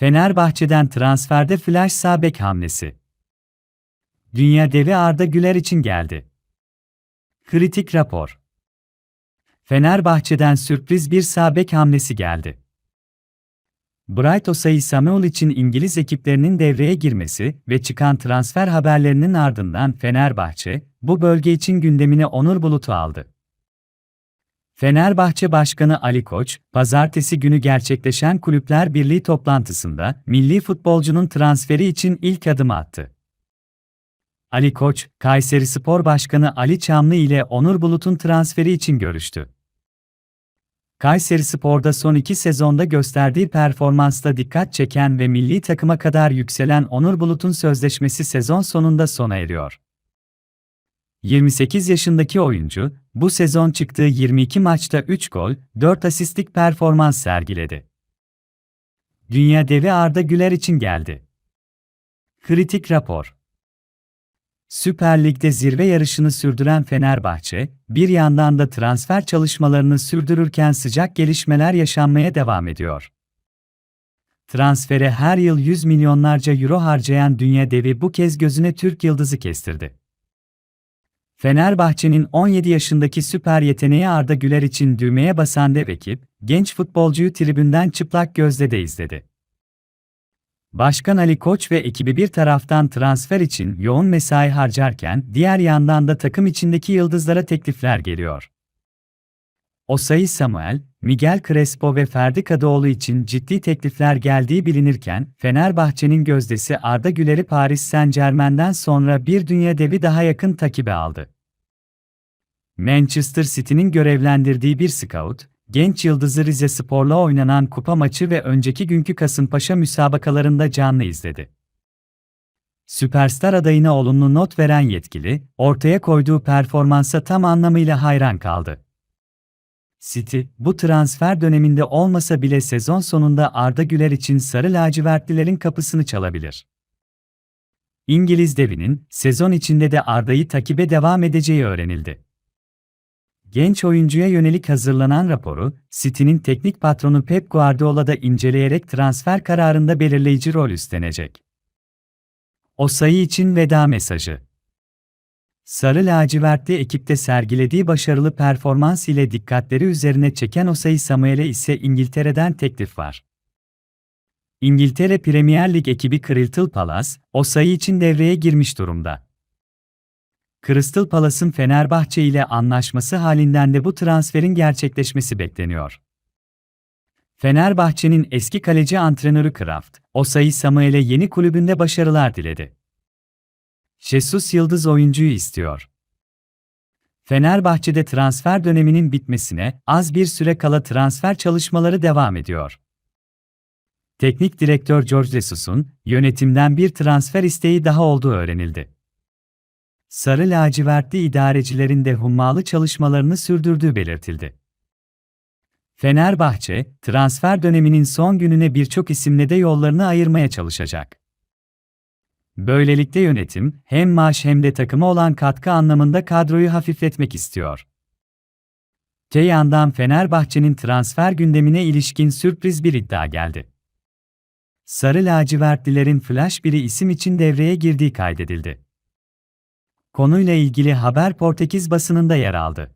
Fenerbahçe'den transferde flash sağ bek hamlesi. Dünya devi Arda Güler için geldi. Kritik rapor. Fenerbahçe'den sürpriz bir sağ bek hamlesi geldi. Bright Osayi Samuel için İngiliz ekiplerinin devreye girmesi ve çıkan transfer haberlerinin ardından Fenerbahçe, bu bölge için gündemine Onur Bulut'u aldı. Fenerbahçe Başkanı Ali Koç, pazartesi günü gerçekleşen Kulüpler Birliği toplantısında milli futbolcunun transferi için ilk adımı attı. Ali Koç, Kayseri Spor Başkanı Ali Çamlı ile Onur Bulut'un transferi için görüştü. Kayseri Spor'da son iki sezonda gösterdiği performansla dikkat çeken ve milli takıma kadar yükselen Onur Bulut'un sözleşmesi sezon sonunda sona eriyor. 28 yaşındaki oyuncu, bu sezon çıktığı 22 maçta 3 gol, 4 asistlik performans sergiledi. Dünya devi Arda Güler için geldi. Kritik rapor Süper Lig'de zirve yarışını sürdüren Fenerbahçe, bir yandan da transfer çalışmalarını sürdürürken sıcak gelişmeler yaşanmaya devam ediyor. Transfere her yıl 100 milyonlarca euro harcayan dünya devi bu kez gözüne Türk yıldızı kestirdi. Fenerbahçe'nin 17 yaşındaki süper yeteneği Arda Güler için düğmeye basan dev ekip, genç futbolcuyu tribünden çıplak gözle de izledi. Başkan Ali Koç ve ekibi bir taraftan transfer için yoğun mesai harcarken diğer yandan da takım içindeki yıldızlara teklifler geliyor. Osayi Samuel, Miguel Crespo ve Ferdi Kadıoğlu için ciddi teklifler geldiği bilinirken, Fenerbahçe'nin gözdesi Arda Güler'i Paris Saint-Germain'den sonra bir dünya devi daha yakın takibe aldı. Manchester City'nin görevlendirdiği bir scout, genç yıldızı Rize Spor'la oynanan kupa maçı ve önceki günkü Kasımpaşa müsabakalarında canlı izledi. Süperstar adayına olumlu not veren yetkili, ortaya koyduğu performansa tam anlamıyla hayran kaldı. City, bu transfer döneminde olmasa bile sezon sonunda Arda Güler için sarı lacivertlilerin kapısını çalabilir. İngiliz devinin, sezon içinde de Arda'yı takibe devam edeceği öğrenildi. Genç oyuncuya yönelik hazırlanan raporu, City'nin teknik patronu Pep Guardiola da inceleyerek transfer kararında belirleyici rol üstlenecek. O sayı için veda mesajı. Sarı lacivertli ekipte sergilediği başarılı performans ile dikkatleri üzerine çeken Osayi Samuel'e ise İngiltere'den teklif var. İngiltere Premier Lig ekibi Crystal Palace, Osayi için devreye girmiş durumda. Crystal Palace'ın Fenerbahçe ile anlaşması halinden de bu transferin gerçekleşmesi bekleniyor. Fenerbahçe'nin eski kaleci antrenörü Kraft, Osayi Samuel'e yeni kulübünde başarılar diledi. Jesus Yıldız oyuncuyu istiyor. Fenerbahçe'de transfer döneminin bitmesine az bir süre kala transfer çalışmaları devam ediyor. Teknik direktör George Jesus'un yönetimden bir transfer isteği daha olduğu öğrenildi. Sarı lacivertli idarecilerin de hummalı çalışmalarını sürdürdüğü belirtildi. Fenerbahçe, transfer döneminin son gününe birçok isimle de yollarını ayırmaya çalışacak. Böylelikle yönetim, hem maaş hem de takıma olan katkı anlamında kadroyu hafifletmek istiyor. Te yandan Fenerbahçe'nin transfer gündemine ilişkin sürpriz bir iddia geldi. Sarı lacivertlilerin flash biri isim için devreye girdiği kaydedildi. Konuyla ilgili haber Portekiz basınında yer aldı.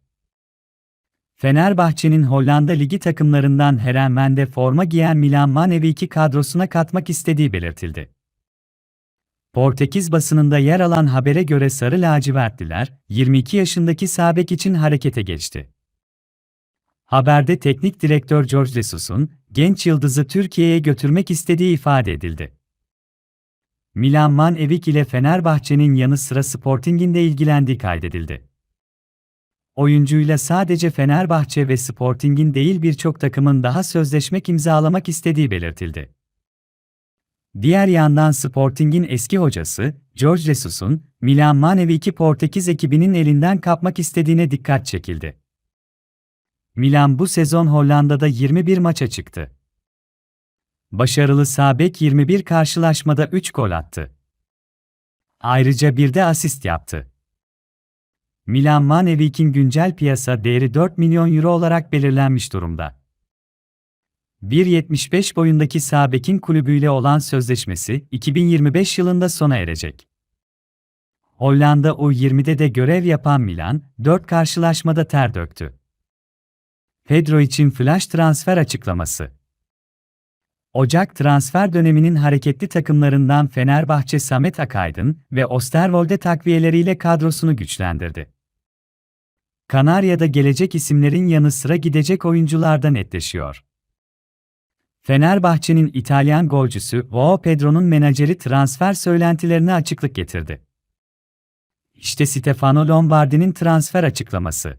Fenerbahçe'nin Hollanda Ligi takımlarından Herenven'de forma giyen Milan Maneviki kadrosuna katmak istediği belirtildi. Portekiz basınında yer alan habere göre Sarı Lacivertliler, 22 yaşındaki Sabek için harekete geçti. Haberde teknik direktör George Jesus'un genç yıldızı Türkiye'ye götürmek istediği ifade edildi. Milan Man Evik ile Fenerbahçe'nin yanı sıra Sporting'in de ilgilendiği kaydedildi. Oyuncuyla sadece Fenerbahçe ve Sporting'in değil birçok takımın daha sözleşmek imzalamak istediği belirtildi. Diğer yandan Sporting'in eski hocası, George Jesus'un, Milan Maneviki Portekiz ekibinin elinden kapmak istediğine dikkat çekildi. Milan bu sezon Hollanda'da 21 maça çıktı. Başarılı Sabek 21 karşılaşmada 3 gol attı. Ayrıca bir de asist yaptı. Milan Manevik'in güncel piyasa değeri 4 milyon euro olarak belirlenmiş durumda. 1.75 boyundaki Sabek'in kulübüyle olan sözleşmesi 2025 yılında sona erecek. Hollanda U20'de de görev yapan Milan, 4 karşılaşmada ter döktü. Pedro için flash transfer açıklaması. Ocak transfer döneminin hareketli takımlarından Fenerbahçe Samet Akaydın ve Osterwolde takviyeleriyle kadrosunu güçlendirdi. Kanarya'da gelecek isimlerin yanı sıra gidecek oyuncular da netleşiyor. Fenerbahçe'nin İtalyan golcüsü Joao Pedro'nun menajeri transfer söylentilerine açıklık getirdi. İşte Stefano Lombardi'nin transfer açıklaması.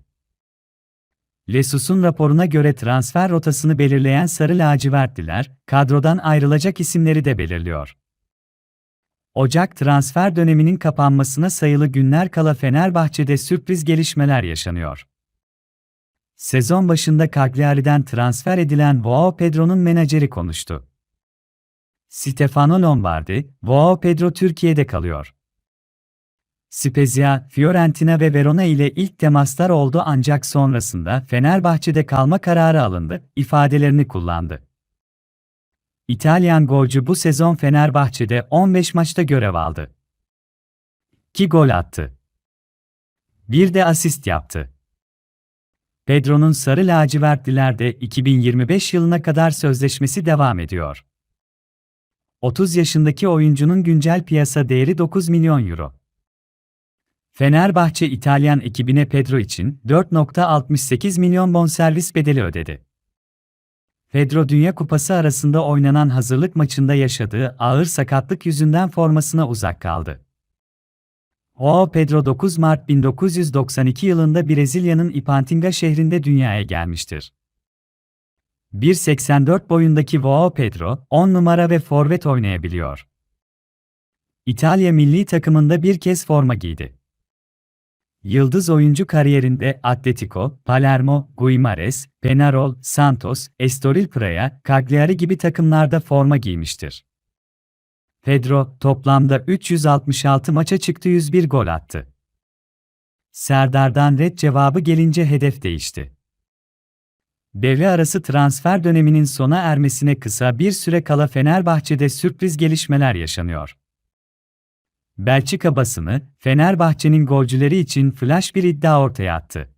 Lesus'un raporuna göre transfer rotasını belirleyen Sarı Lacivertliler, kadrodan ayrılacak isimleri de belirliyor. Ocak transfer döneminin kapanmasına sayılı günler kala Fenerbahçe'de sürpriz gelişmeler yaşanıyor. Sezon başında Cagliari'den transfer edilen Joao Pedro'nun menajeri konuştu. Stefano Lombardi, Joao Pedro Türkiye'de kalıyor. Spezia, Fiorentina ve Verona ile ilk temaslar oldu ancak sonrasında Fenerbahçe'de kalma kararı alındı, ifadelerini kullandı. İtalyan golcü bu sezon Fenerbahçe'de 15 maçta görev aldı. 2 gol attı. Bir de asist yaptı. Pedro'nun sarı lacivertlilerde 2025 yılına kadar sözleşmesi devam ediyor. 30 yaşındaki oyuncunun güncel piyasa değeri 9 milyon euro. Fenerbahçe İtalyan ekibine Pedro için 4.68 milyon bonservis bedeli ödedi. Pedro Dünya Kupası arasında oynanan hazırlık maçında yaşadığı ağır sakatlık yüzünden formasına uzak kaldı. Joao Pedro 9 Mart 1992 yılında Brezilya'nın Ipatinga şehrinde dünyaya gelmiştir. 1.84 boyundaki Joao Pedro, 10 numara ve forvet oynayabiliyor. İtalya milli takımında bir kez forma giydi. Yıldız oyuncu kariyerinde Atletico, Palermo, Guimares, Penarol, Santos, Estoril Praia, Cagliari gibi takımlarda forma giymiştir. Pedro, toplamda 366 maça çıktı 101 gol attı. Serdar'dan red cevabı gelince hedef değişti. Devre arası transfer döneminin sona ermesine kısa bir süre kala Fenerbahçe'de sürpriz gelişmeler yaşanıyor. Belçika basını, Fenerbahçe'nin golcüleri için flash bir iddia ortaya attı.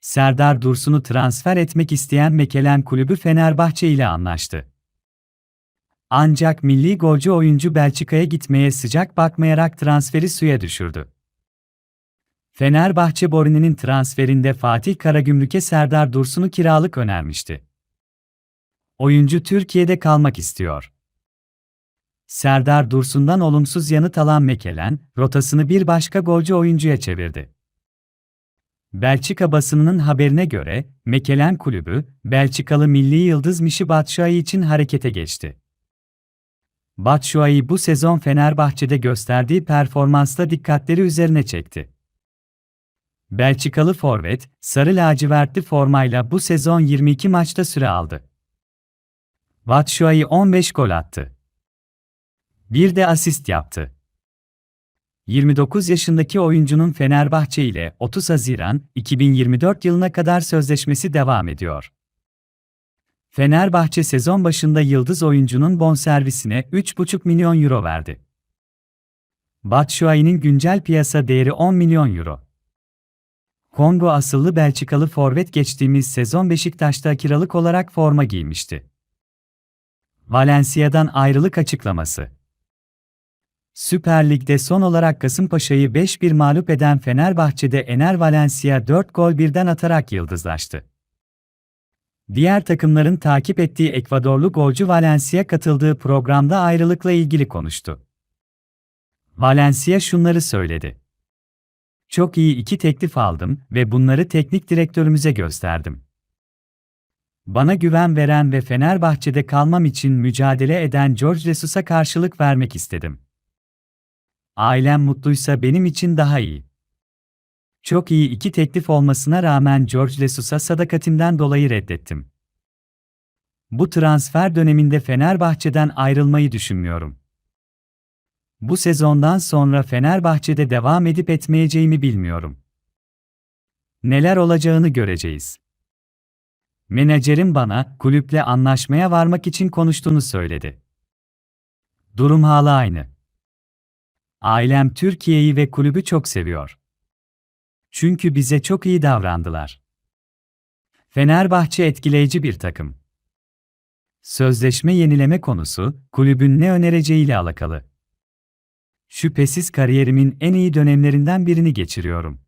Serdar Dursun'u transfer etmek isteyen Mekelen kulübü Fenerbahçe ile anlaştı. Ancak milli golcü oyuncu Belçika'ya gitmeye sıcak bakmayarak transferi suya düşürdü. Fenerbahçe Borini'nin transferinde Fatih Karagümrük'e Serdar Dursun'u kiralık önermişti. Oyuncu Türkiye'de kalmak istiyor. Serdar Dursun'dan olumsuz yanıt alan Mekelen, rotasını bir başka golcü oyuncuya çevirdi. Belçika basınının haberine göre, Mekelen kulübü, Belçikalı milli yıldız Mişi Batshuayi için harekete geçti. Batshuayi bu sezon Fenerbahçe'de gösterdiği performansla dikkatleri üzerine çekti. Belçikalı forvet, sarı lacivertli formayla bu sezon 22 maçta süre aldı. Batshuayi 15 gol attı. Bir de asist yaptı. 29 yaşındaki oyuncunun Fenerbahçe ile 30 Haziran 2024 yılına kadar sözleşmesi devam ediyor. Fenerbahçe sezon başında yıldız oyuncunun bonservisine 3,5 milyon euro verdi. Batshuayi'nin güncel piyasa değeri 10 milyon euro. Kongo asıllı Belçikalı forvet geçtiğimiz sezon Beşiktaş'ta kiralık olarak forma giymişti. Valencia'dan ayrılık açıklaması Süper Lig'de son olarak Kasımpaşa'yı 5-1 mağlup eden Fenerbahçe'de Ener Valencia 4 gol birden atarak yıldızlaştı. Diğer takımların takip ettiği Ekvadorlu golcü Valencia katıldığı programda ayrılıkla ilgili konuştu. Valencia şunları söyledi. Çok iyi iki teklif aldım ve bunları teknik direktörümüze gösterdim. Bana güven veren ve Fenerbahçe'de kalmam için mücadele eden George Jesus'a karşılık vermek istedim. Ailem mutluysa benim için daha iyi. Çok iyi iki teklif olmasına rağmen George Jesus'a sadakatimden dolayı reddettim. Bu transfer döneminde Fenerbahçe'den ayrılmayı düşünmüyorum. Bu sezondan sonra Fenerbahçe'de devam edip etmeyeceğimi bilmiyorum. Neler olacağını göreceğiz. Menajerim bana kulüple anlaşmaya varmak için konuştuğunu söyledi. Durum hala aynı. Ailem Türkiye'yi ve kulübü çok seviyor. Çünkü bize çok iyi davrandılar. Fenerbahçe etkileyici bir takım. Sözleşme yenileme konusu, kulübün ne önereceğiyle alakalı. Şüphesiz kariyerimin en iyi dönemlerinden birini geçiriyorum.